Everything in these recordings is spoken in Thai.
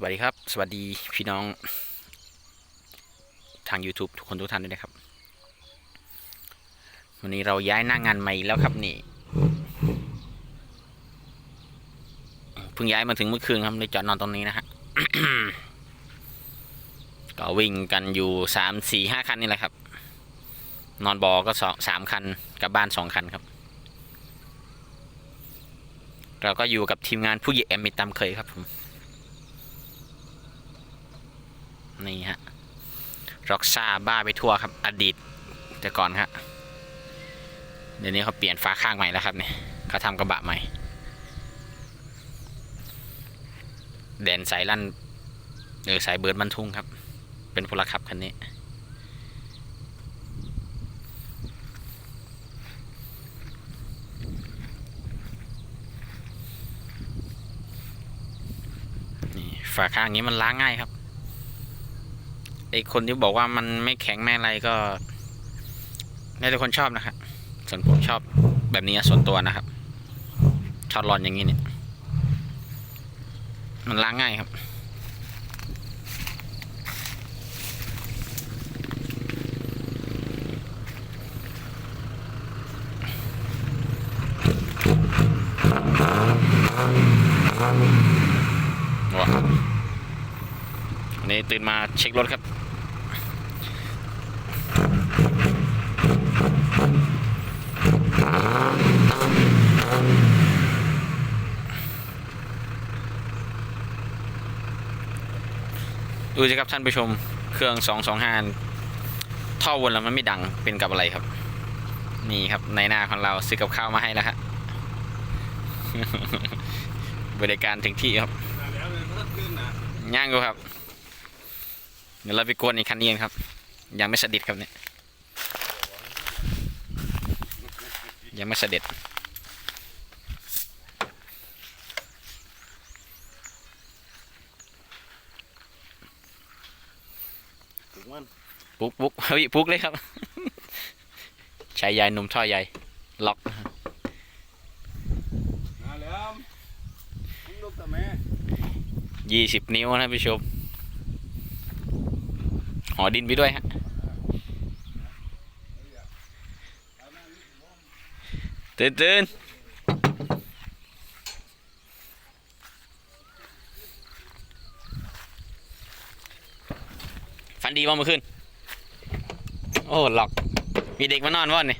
สวัสดีครับ สวัสดีพี่น้อง ทาง YouTube ทุกคนทุกท่านด้วยนะครับ วันนี้เราย้ายหน้างงานใหม่แล้วครับนี่เพิ่งย้ายมาถึงเมื่อคืนครับเลยจอดนอนตรงนี้นะฮะก็วิ่งกันอยู่สามสี่ห้าคันนี่แหละครับ นอนบอก็สองสามคันกับบ้านสองคันครับ เราก็อยู่กับทีมงานผู้ใหญ่แอมมิตามเคยครับผม นี่ฮะร็อกซ่าบ้าไปทั่วครับ อดีตแต่ก่อนครับเดี๋ยวนี้เขาเปลี่ยนฟ้าข้างใหม่แล้วครับเนี่ยเขาทำกระบะใหม่แดนสายลั่นเออสายเบิร์ดบรรทุงครับ เป็นพลขับคันนี้ นี่ฝาข้างนี้มันล้างง่ายครับ ไอคนที่บอกว่ามันไม่แข็งไม่อะไรก็แล้วแต่คนชอบนะครับ ส่วนผมชอบแบบนี้ส่วนตัวนะครับชอบรอนอย่างนี้เนี่ย มันล้างง่ายครับ ว้า นนี้ตื่นมาเช็ครถครับ ดูสิครับท่านผู้ชมเครื่อง 225ท่อวนแล้วมันไม่ดังเป็นกับอะไรครับ นี่ครับในหน้าของเราซื้อกับข้าวมาให้แล้วฮะบริการถึงที่ครับแล้วเลยเพิ่มขึ้นนะย่างกูครับ เดี๋ยวเราไปกวนอีกคันนี้กันครับ ยังไม่เสด็จครับเนี่ยยังไม่เสด็จถึงมันปุ๊กปุ๊กเฮ้ยปุ๊กเลยครับชายใหญ่หนุ่มท่อใหญ่ล็อกมาแล้วมึงลูกแต่แม่ยี่สิบนิ้วนะท่านผู้ชม หอดินไปด้วยฮะตื่นตื่นฝันดีบ้างเมื่อคืนโอ้หลอก มีเด็กมานอนว่อนนี่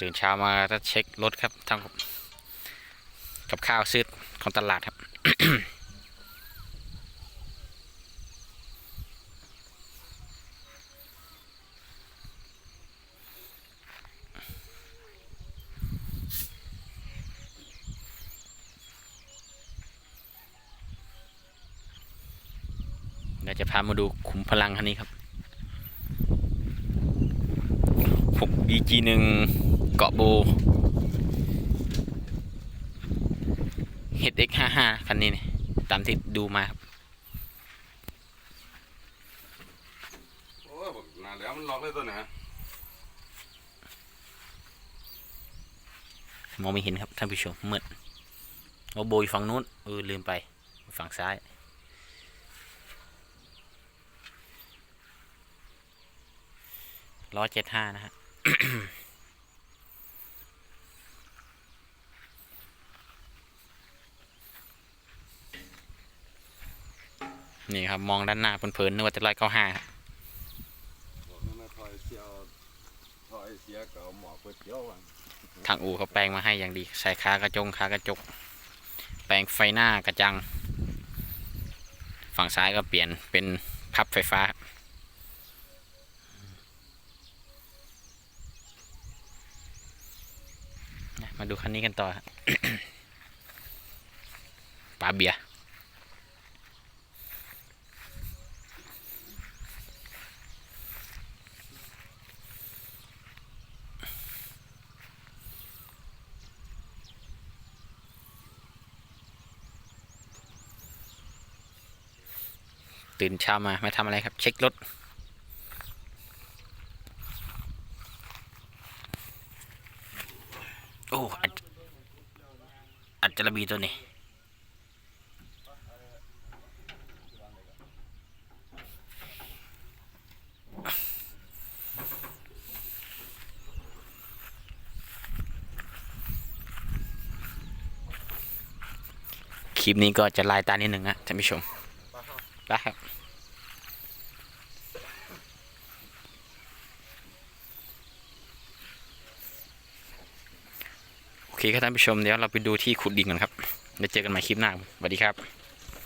ตื่นเช้ามาก็เช็ครถครับทำกับข้าวซื้อของตลาดครับเดี๋ยวจะพามาดูขุมพลังคันนี้ครับ6 BG 1 เกาะโบ HX 55คันนี้นี่ตามที่ดูมาครับโอ้ยบอกนานแล้วมันล็อกเลยตัวไหนมองไม่เห็นครับท่านผู้ชมมืดโอาโบอยู่ฝั่งนู้นเออลืมไปฝั่งซ้ายร้อยเจ็ดห้านะฮะ นี่ครับมองด้านหน้าเพลินๆนึกว่าจะร้อยเก้าห้าบอกนั่นนะถอยเสียวถอยเสียก็เอาหมอเปิดเจียวอะทางอู่เขาแปลงมาให้อย่างดี ใส่ขากระจงขากระจก แปลงไฟหน้ากระจัง ฝั่งซ้ายก็เปลี่ยนเป็นพับไฟฟ้า มาดูคันนี้กันต่อฮะปลาเบียร์ ตื่นเช้ามามาทำอะไรครับ เช็ครถ โอ้อัดอัดจระบีตัวนี้คลิปนี้ก็จะลายตานิดหนึ่งนะท่านผู้ชมไปครับ โอเคครับท่านผู้ชมเดี๋ยวเราไปดูที่ขุดดินกันครับเดี๋ยวเจอกันใหม่คลิปหน้าสวัสดีครับ